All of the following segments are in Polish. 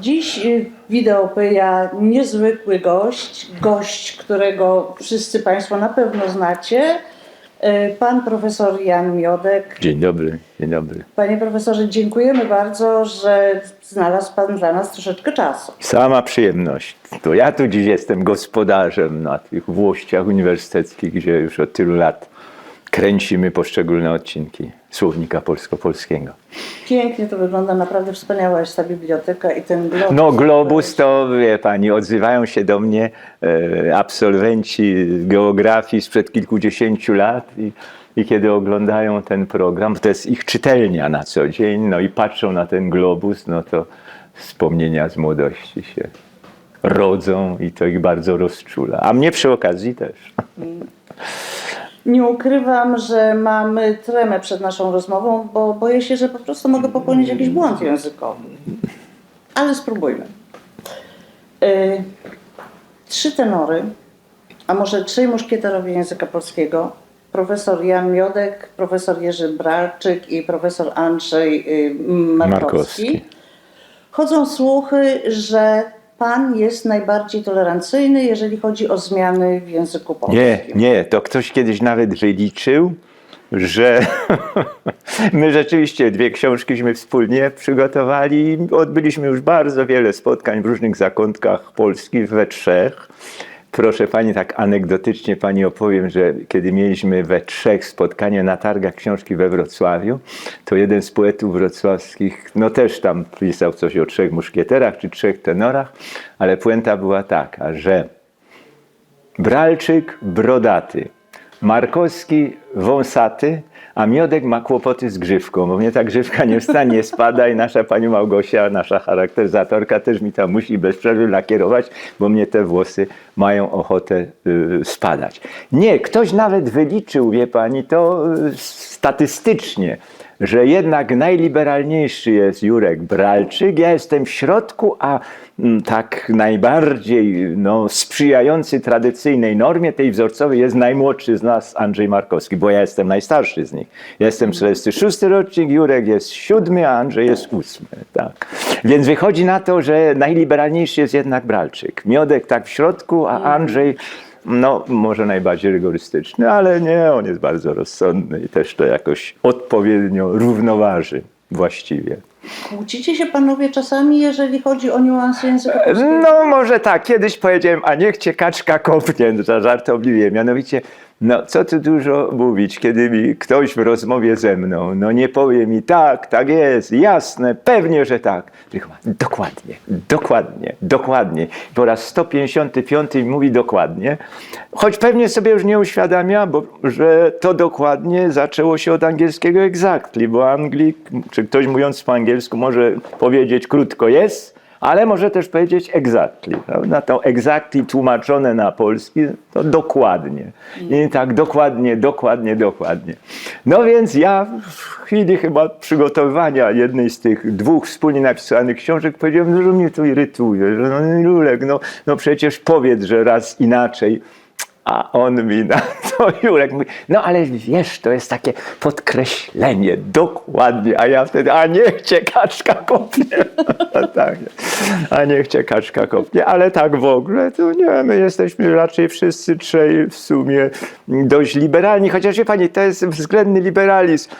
Dziś y, wideopeja niezwykły gość, gość, którego wszyscy Państwo na pewno znacie, pan profesor Jan Miodek. Dzień dobry, dzień dobry. Panie profesorze, dziękujemy bardzo, że znalazł Pan dla nas troszeczkę czasu. Sama przyjemność. To ja tu dziś jestem gospodarzem na tych włościach uniwersyteckich, gdzie już od tylu lat kręcimy poszczególne odcinki słownika polsko-polskiego. Pięknie to wygląda, naprawdę wspaniała jest ta biblioteka i ten globus. No Globus to, wie pani, odzywają się do mnie e, absolwenci geografii sprzed kilkudziesięciu lat i, i kiedy oglądają ten program, to jest ich czytelnia na co dzień, no i patrzą na ten Globus, no to wspomnienia z młodości się rodzą i to ich bardzo rozczula. A mnie przy okazji też. Nie ukrywam, że mamy tremę przed naszą rozmową, bo boję się, że po prostu mogę popełnić jakiś błąd językowy. Ale spróbujmy. Y, trzy tenory, a może trzej muszkieterowie języka polskiego. Profesor Jan Miodek, profesor Jerzy Bralczyk i profesor Andrzej y, Markowski. Markowski. Chodzą słuchy, że pan jest najbardziej tolerancyjny, jeżeli chodzi o zmiany w języku polskim. Nie, nie, to ktoś kiedyś nawet wyliczył, że my rzeczywiście dwie książkiśmy wspólnie przygotowali. Odbyliśmy już bardzo wiele spotkań w różnych zakątkach Polski we trzech. Proszę pani, tak anegdotycznie pani opowiem, że kiedy mieliśmy we trzech spotkanie na targach książki we Wrocławiu, to jeden z poetów wrocławskich, no też tam pisał coś o trzech muszkieterach czy trzech tenorach, ale puenta była taka, że Bralczyk brodaty, Markowski wąsaty, a Miodek ma kłopoty z grzywką, bo mnie ta grzywka nieustannie spada i nasza pani Małgosia, nasza charakteryzatorka też mi tam musi bez przerwy lakierować, bo mnie te włosy mają ochotę y, spadać. Nie, ktoś nawet wyliczył, wie pani, to y, statystycznie, że jednak najliberalniejszy jest Jurek Bralczyk. Ja jestem w środku, a mm, tak najbardziej no, sprzyjający tradycyjnej normie tej wzorcowej jest najmłodszy z nas Andrzej Markowski, bo ja jestem najstarszy z nich. Jestem 46 rocznik, Jurek jest siódmy, a Andrzej jest ósmy. Tak. Więc wychodzi na to, że najliberalniejszy jest jednak Bralczyk. Miodek tak w środku, a Andrzej no, może najbardziej rygorystyczny, ale nie, on jest bardzo rozsądny i też to jakoś odpowiednio równoważy właściwie. Kłócicie się panowie czasami, jeżeli chodzi o niuanse języka polskiego? No może tak, kiedyś powiedziałem, a niech cię kaczka kopnie, żartobliwie, mianowicie, no co tu dużo mówić, kiedy mi ktoś w rozmowie ze mną, no nie powie mi tak, tak jest, jasne, pewnie, że tak. Tylko Dokładnie, dokładnie, dokładnie. Po raz 155 mi mówi dokładnie, choć pewnie sobie już nie uświadamia, bo, że to dokładnie zaczęło się od angielskiego exactly, bo Anglik, czy ktoś mówiąc po angielsku może powiedzieć krótko jest, ale może też powiedzieć exactly. Prawda? To exactly tłumaczone na polski to dokładnie. I tak dokładnie, dokładnie, dokładnie. No więc ja w chwili chyba przygotowywania jednej z tych dwóch wspólnie napisanych książek powiedziałem, że mnie to irytuje, że no Lulek, no, no przecież powiedz, że raz inaczej. A on mi na to Jurek mówi, no ale wiesz, to jest takie podkreślenie, dokładnie, a ja wtedy, a niech cię kaczka kopnie. tak, a niech cię kaczka kopnie, ale tak w ogóle, to nie, my jesteśmy raczej wszyscy trzej w sumie dość liberalni, chociaż wie pani, to jest względny liberalizm.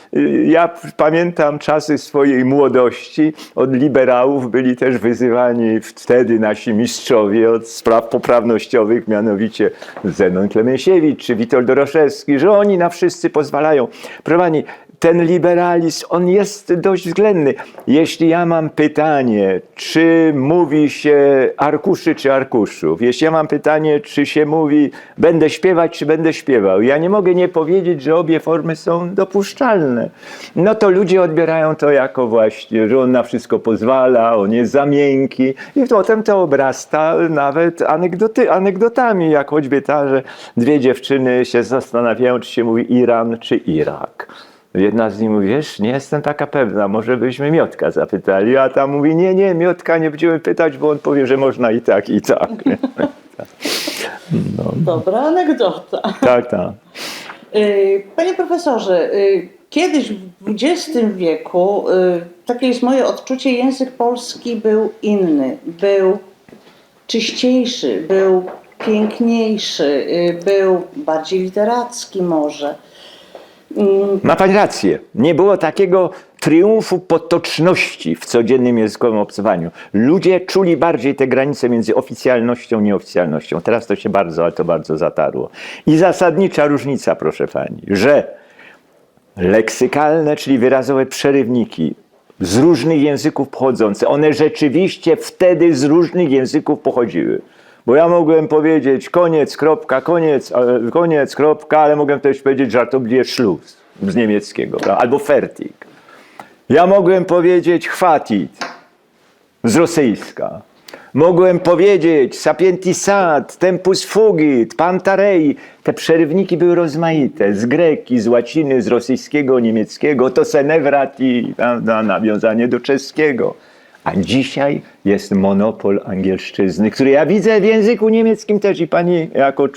Ja pamiętam czasy swojej młodości, od liberałów byli też wyzywani wtedy nasi mistrzowie od spraw poprawnościowych, mianowicie Zenon Klemensiewicz czy Witold Doroszewski, że oni na wszyscy pozwalają. Pani, ten liberalizm, on jest dość względny. Jeśli ja mam pytanie, czy mówi się arkuszy czy arkuszów, jeśli ja mam pytanie, czy się mówi będę śpiewać, czy będę śpiewał, ja nie mogę nie powiedzieć, że obie formy są dopuszczalne. No to ludzie odbierają to jako właśnie, że on na wszystko pozwala, on jest za miękki i potem to obrasta nawet anegdoty, anegdotami, jak choćby ta, że dwie dziewczyny się zastanawiają, czy się mówi Iran, czy Irak. Jedna z nich mówi, wiesz, nie jestem taka pewna, może byśmy Miotka zapytali, a ta mówi, nie, nie, Miotka nie będziemy pytać, bo on powie, że można i tak, i tak. Dobra anegdota. tak, tak. Y, Panie profesorze, y, kiedyś w XX wieku, y, takie jest moje odczucie, język polski był inny, był czyściejszy, był piękniejszy, był bardziej literacki może. Mm, Ma pani rację. Nie było takiego triumfu potoczności w codziennym językowym obcowaniu. Ludzie czuli bardziej te granice między oficjalnością i nieoficjalnością. Teraz to się bardzo, ale to bardzo zatarło. I zasadnicza różnica, proszę pani, że leksykalne, czyli wyrazowe przerywniki z różnych języków pochodzące, one rzeczywiście wtedy z różnych języków pochodziły. Bo ja mogłem powiedzieć koniec, kropka, koniec, e, koniec, kropka, ale mogłem też powiedzieć żartobliwie szluz z niemieckiego, albo fertig. Ja mogłem powiedzieć chwatit z rosyjska. Mogłem powiedzieć sapientisat, tempus fugit, pantarei. Te przerywniki były rozmaite. Z greki, z łaciny, z rosyjskiego, niemieckiego. To senevrati, prawda, nawiązanie do czeskiego. A dzisiaj jest monopol angielszczyzny, który ja widzę w języku niemieckim też. I pani jako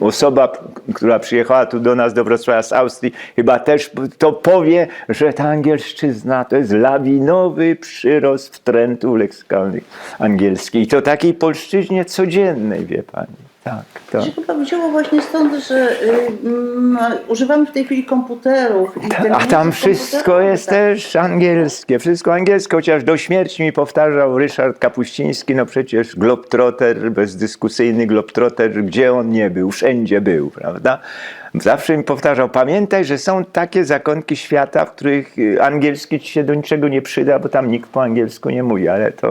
osoba, która przyjechała tu do nas, do Wrocławia z Austrii, chyba też to powie, że ta angielszczyzna to jest lawinowy przyrost wtrętów leksykalnych angielskich. I to takiej polszczyźnie codziennej, wie pani. Tak, to. się chyba wzięło właśnie stąd, że y, mm, używamy w tej chwili komputerów. i A tam wszystko komputerowy, jest tak. też angielskie, wszystko angielskie, chociaż do śmierci mi powtarzał Ryszard Kapuściński, no przecież globtrotter, bezdyskusyjny globtrotter, gdzie on nie był, wszędzie był, prawda? Zawsze mi powtarzał, pamiętaj, że są takie zakątki świata, w których y, angielski ci się do niczego nie przyda, bo tam nikt po angielsku nie mówi, ale to,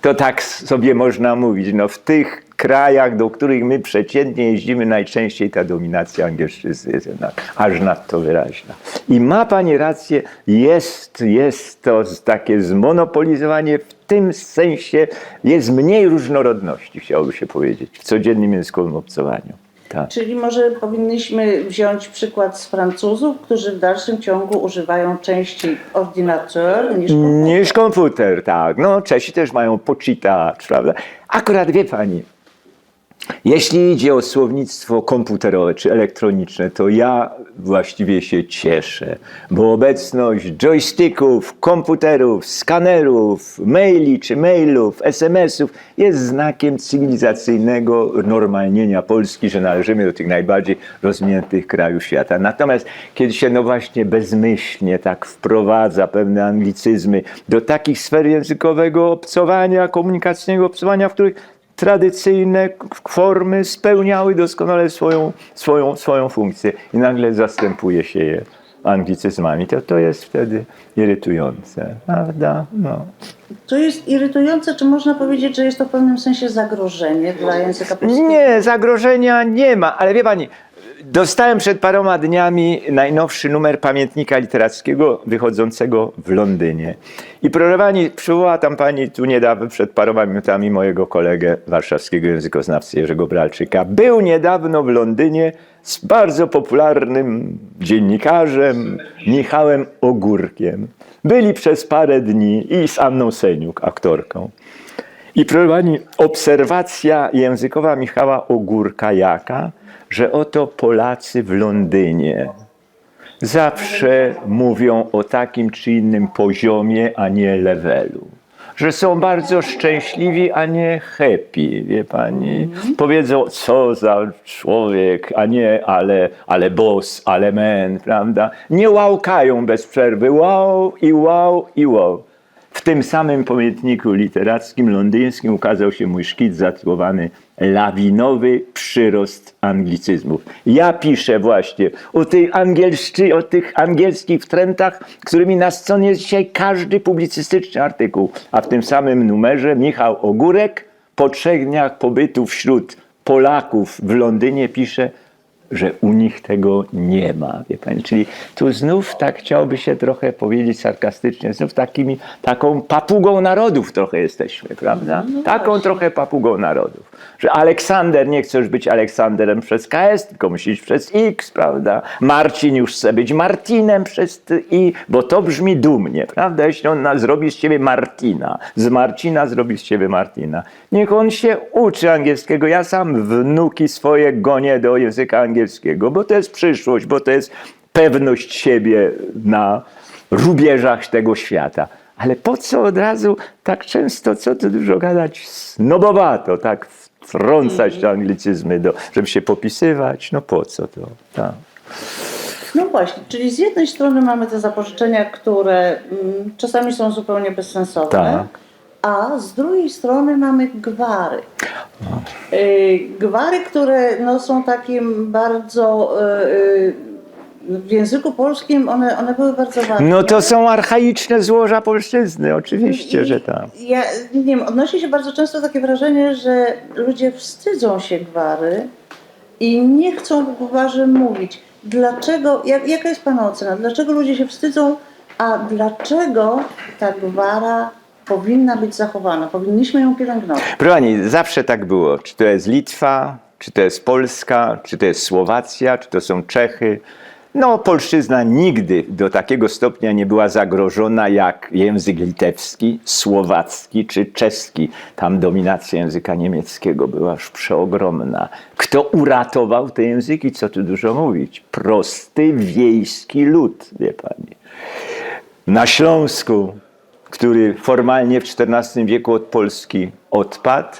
to tak sobie można mówić. No w tych krajach, do których my przeciętnie jeździmy, najczęściej ta dominacja angielszczyzny jest aż nadto wyraźna. I ma Pani rację, jest, jest to takie zmonopolizowanie, w tym sensie jest mniej różnorodności, chciałoby się powiedzieć, w codziennym językowym obcowaniu. Tak. Czyli może powinniśmy wziąć przykład z Francuzów, którzy w dalszym ciągu używają częściej ordinateur niż komputer. Niż komputer, tak. No, Czesi też mają poczytacz, prawda? Akurat wie pani, jeśli idzie o słownictwo komputerowe czy elektroniczne, to ja właściwie się cieszę, bo obecność joysticków, komputerów, skanerów, maili czy mailów, SMS-ów jest znakiem cywilizacyjnego normalnienia Polski, że należymy do tych najbardziej rozwiniętych krajów świata. Natomiast kiedy się no właśnie bezmyślnie tak wprowadza pewne anglicyzmy do takich sfer językowego obcowania, komunikacyjnego obcowania, w których tradycyjne formy spełniały doskonale swoją, swoją, swoją funkcję i nagle zastępuje się je anglicyzmami. To, to jest wtedy irytujące, prawda? No. To jest irytujące, czy można powiedzieć, że jest to w pewnym sensie zagrożenie dla języka polskiego? Nie, zagrożenia nie ma, ale wie pani, dostałem przed paroma dniami najnowszy numer pamiętnika literackiego wychodzącego w Londynie. I proszę pani, przywołała tam pani tu niedawno, przed paroma minutami, mojego kolegę warszawskiego językoznawcy Jerzego Bralczyka. Był niedawno w Londynie z bardzo popularnym dziennikarzem Michałem Ogórkiem. Byli przez parę dni i z Anną Seniuk, aktorką. I proszę pani, obserwacja językowa Michała Ogórka jaka, że oto Polacy w Londynie zawsze mówią o takim czy innym poziomie, a nie levelu. Że są bardzo szczęśliwi, a nie happy, wie pani. Powiedzą, co za człowiek, a nie ale, ale boss, ale man, prawda? Nie łałkają bez przerwy, wow i wow i wow. W tym samym pamiętniku literackim londyńskim ukazał się mój szkic zatytułowany Lawinowy przyrost anglicyzmów. Ja piszę właśnie o, tej angielszczy, o tych angielskich wtrętach, którymi nascony jest dzisiaj każdy publicystyczny artykuł. A w tym samym numerze Michał Ogórek po trzech dniach pobytu wśród Polaków w Londynie pisze, że u nich tego nie ma, wie pani. Czyli tu znów tak chciałoby się trochę powiedzieć sarkastycznie, znów takimi, taką papugą narodów trochę jesteśmy, prawda? taką trochę papugą narodów. Że Aleksander nie chce już być Aleksanderem przez KS, tylko musi iść przez X, prawda? Marcin już chce być Martinem przez I, bo to brzmi dumnie, prawda? Jeśli on na, zrobi z ciebie Martina, z Marcina zrobi z ciebie Martina. Niech on się uczy angielskiego. Ja sam wnuki swoje gonię do języka angielskiego angielskiego, bo to jest przyszłość, bo to jest pewność siebie na rubieżach tego świata. Ale po co od razu tak często, co tu dużo gadać, snobowato, tak wtrącać te anglicyzmy, do, żeby się popisywać? No po co to? Tak. No właśnie, czyli z jednej strony mamy te zapożyczenia, które mm, czasami są zupełnie bezsensowne, Tak. a z drugiej strony mamy gwary. Y, Gwary, które no, są takim bardzo. y, y, W języku polskim one, one były bardzo ważne. No to są archaiczne złoża polszczyzny, oczywiście, że tak. Ja nie wiem, odnosi się bardzo często takie wrażenie, że ludzie wstydzą się gwary i nie chcą gwarzy mówić. Dlaczego, jak, jaka jest Pana ocena? Dlaczego ludzie się wstydzą, a dlaczego ta gwara powinna być zachowana? Powinniśmy ją pielęgnować. Proszę Pani, zawsze tak było. Czy to jest Litwa, czy to jest Polska, czy to jest Słowacja, czy to są Czechy. No, polszczyzna nigdy do takiego stopnia nie była zagrożona jak język litewski, słowacki czy czeski. Tam dominacja języka niemieckiego była już przeogromna. Kto uratował te języki? Co tu dużo mówić? Prosty wiejski lud, wie Pani. Na Śląsku, który formalnie w XIV wieku od Polski odpadł,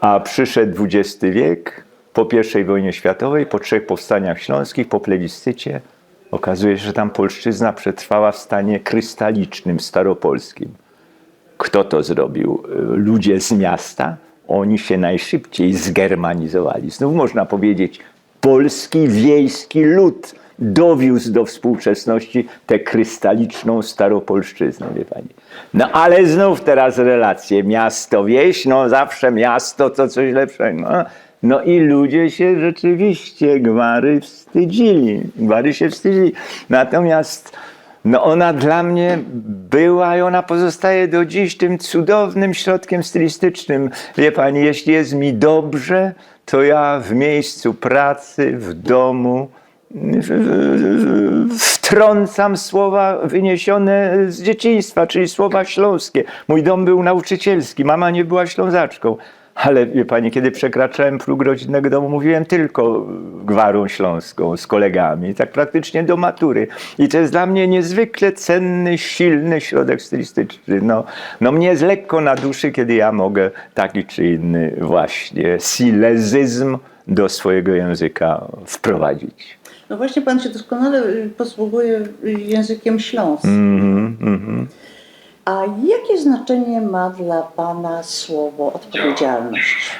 a przyszedł XX wiek, po I wojnie światowej, po trzech powstaniach śląskich, po plebiscycie, okazuje się, że tam polszczyzna przetrwała w stanie krystalicznym, staropolskim. Kto to zrobił? Ludzie z miasta? Oni się najszybciej zgermanizowali. Znów można powiedzieć, polski wiejski lud dowiózł do współczesności tę krystaliczną staropolszczyznę, wie pani. No ale znów teraz relacje miasto-wieś, no zawsze miasto to coś lepszego. No, no i ludzie się rzeczywiście gwary wstydzili. Gwary się wstydzili. Natomiast no ona dla mnie była i ona pozostaje do dziś tym cudownym środkiem stylistycznym. Wie pani, jeśli jest mi dobrze, to ja w miejscu pracy, w domu wtrącam słowa wyniesione z dzieciństwa, czyli słowa śląskie. Mój dom był nauczycielski, mama nie była ślązaczką. Ale wie pani, kiedy przekraczałem próg rodzinnego domu, mówiłem tylko gwarą śląską z kolegami, tak praktycznie do matury. I to jest dla mnie niezwykle cenny, silny środek stylistyczny. No, no mnie jest lekko na duszy, kiedy ja mogę taki czy inny właśnie silezyzm do swojego języka wprowadzić. No właśnie Pan się doskonale y, posługuje y, językiem śląskim. Mhm, mhm. A jakie znaczenie ma dla Pana słowo odpowiedzialność?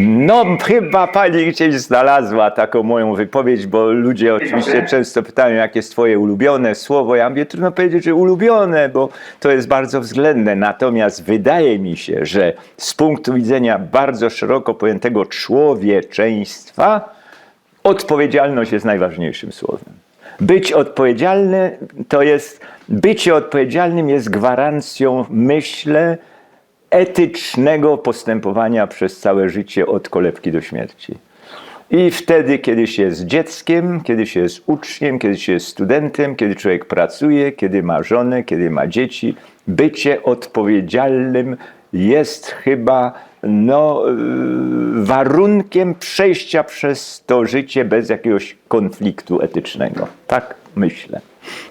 No, chyba pani gdzieś znalazła taką moją wypowiedź, bo ludzie oczywiście często pytają, jakie jest twoje ulubione słowo. Ja mówię, trudno powiedzieć, że ulubione, bo to jest bardzo względne. Natomiast wydaje mi się, że z punktu widzenia bardzo szeroko pojętego człowieczeństwa, odpowiedzialność jest najważniejszym słowem. Być odpowiedzialny to jest, bycie odpowiedzialnym jest gwarancją, myślę, etycznego postępowania przez całe życie od kolebki do śmierci. I wtedy, kiedy się jest dzieckiem, kiedy się jest uczniem, kiedy się jest studentem, kiedy człowiek pracuje, kiedy ma żonę, kiedy ma dzieci, bycie odpowiedzialnym jest chyba no, yy, warunkiem przejścia przez to życie bez jakiegoś konfliktu etycznego. Tak myślę.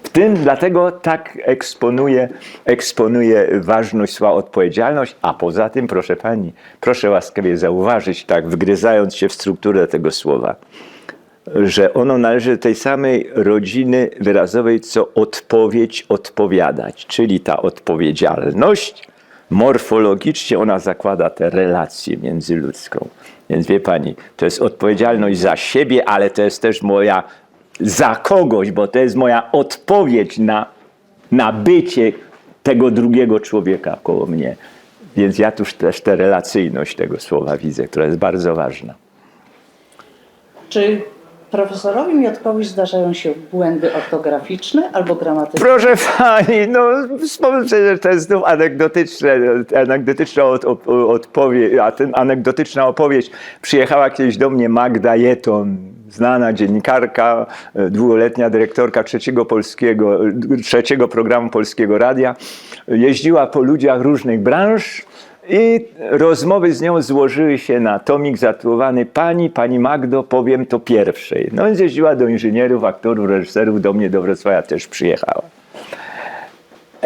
W tym dlatego tak eksponuje, eksponuje ważność słowa odpowiedzialność, a poza tym, proszę pani, proszę łaskawie zauważyć, tak wgryzając się w strukturę tego słowa, że ono należy do tej samej rodziny wyrazowej, co odpowiedź odpowiadać, czyli ta odpowiedzialność morfologicznie ona zakłada tę relację międzyludzką. Więc wie pani, to jest odpowiedzialność za siebie, ale to jest też moja za kogoś, bo to jest moja odpowiedź na, na bycie tego drugiego człowieka koło mnie. Więc ja tuż też tę relacyjność tego słowa widzę, która jest bardzo ważna. Czy profesorowi Miotkowi zdarzają się błędy ortograficzne albo gramatyczne? Proszę pani, no wspomnę, że to jest znów anegdotyczne, anegdotyczna od, od, odpowiedź, a ten anegdotyczna opowieść. Przyjechała kiedyś do mnie Magda Jeton, znana dziennikarka, e, długoletnia dyrektorka trzeciego polskiego, e, trzeciego programu Polskiego Radia. Jeździła po ludziach różnych branż I rozmowy z nią złożyły się na tomik zatytułowany Pani, Pani Magdo, powiem to pierwszej. No więc jeździła do inżynierów, aktorów, reżyserów, do mnie do Wrocławia też przyjechała.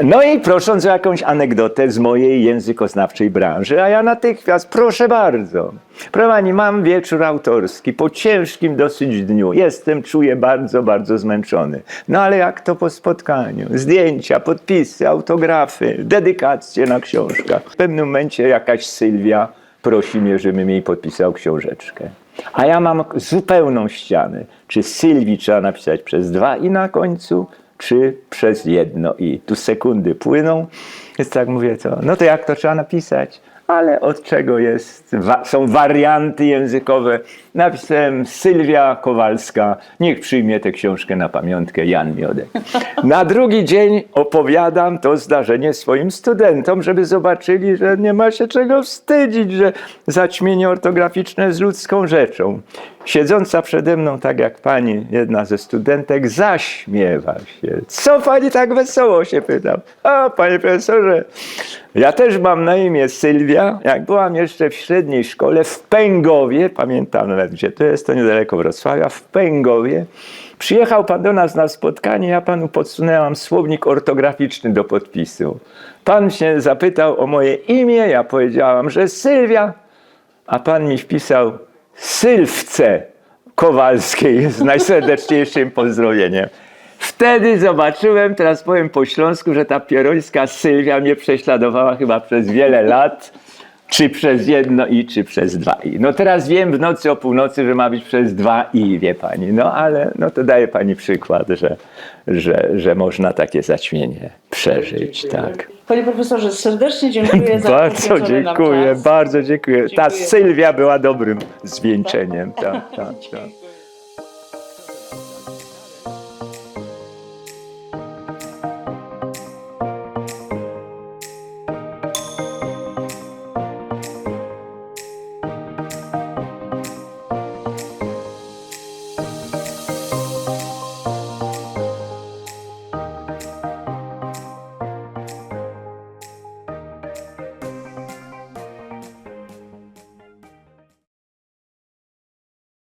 No i prosząc o jakąś anegdotę z mojej językoznawczej branży, a ja natychmiast, proszę bardzo. Proszę pani, mam wieczór autorski po ciężkim dosyć dniu. Jestem, czuję bardzo, bardzo zmęczony. No ale jak to po spotkaniu? Zdjęcia, podpisy, autografy, dedykacje na książkach. W pewnym momencie jakaś Sylwia prosi mnie, żebym jej podpisał książeczkę. A ja mam zupełną ścianę. Czy Sylwii trzeba napisać przez dwa i na końcu, czy przez jedno i. Tu sekundy płyną. Więc tak mówię, to, no to jak to trzeba napisać? Ale od czego jest? Wa- są warianty językowe. Napisałem Sylwia Kowalska, niech przyjmie tę książkę na pamiątkę Jan Miodek. Na drugi dzień opowiadam to zdarzenie swoim studentom, żeby zobaczyli, że nie ma się czego wstydzić, że zaćmienie ortograficzne jest ludzką rzeczą. Siedząca przede mną, tak jak pani, jedna ze studentek, zaśmiewa się. Co pani tak wesoło się pytam? O, panie profesorze, ja też mam na imię Sylwia. Jak byłam jeszcze w średniej szkole w Pęgowie, pamiętam nawet gdzie to jest, to niedaleko Wrocławia, w Pęgowie, przyjechał pan do nas na spotkanie, ja panu podsunęłam słownik ortograficzny do podpisu. Pan się zapytał o moje imię, ja powiedziałam, że Sylwia, a pan mi wpisał Sylwce Kowalskiej z najserdeczniejszym pozdrowieniem. Wtedy zobaczyłem, teraz powiem po śląsku, że ta pierońska Sylwia mnie prześladowała chyba przez wiele lat. Czy przez jedno i, czy przez dwa i. No teraz wiem w nocy o północy, że ma być przez dwa i, wie pani. No ale no to daje pani przykład, że, że, że można takie zaćmienie przeżyć, tak. Panie profesorze, serdecznie dziękuję za Bardzo dziękuję, bardzo dziękuję. Ta Dziękuję. Sylwia była dobrym zwieńczeniem. Tak, tak, tak.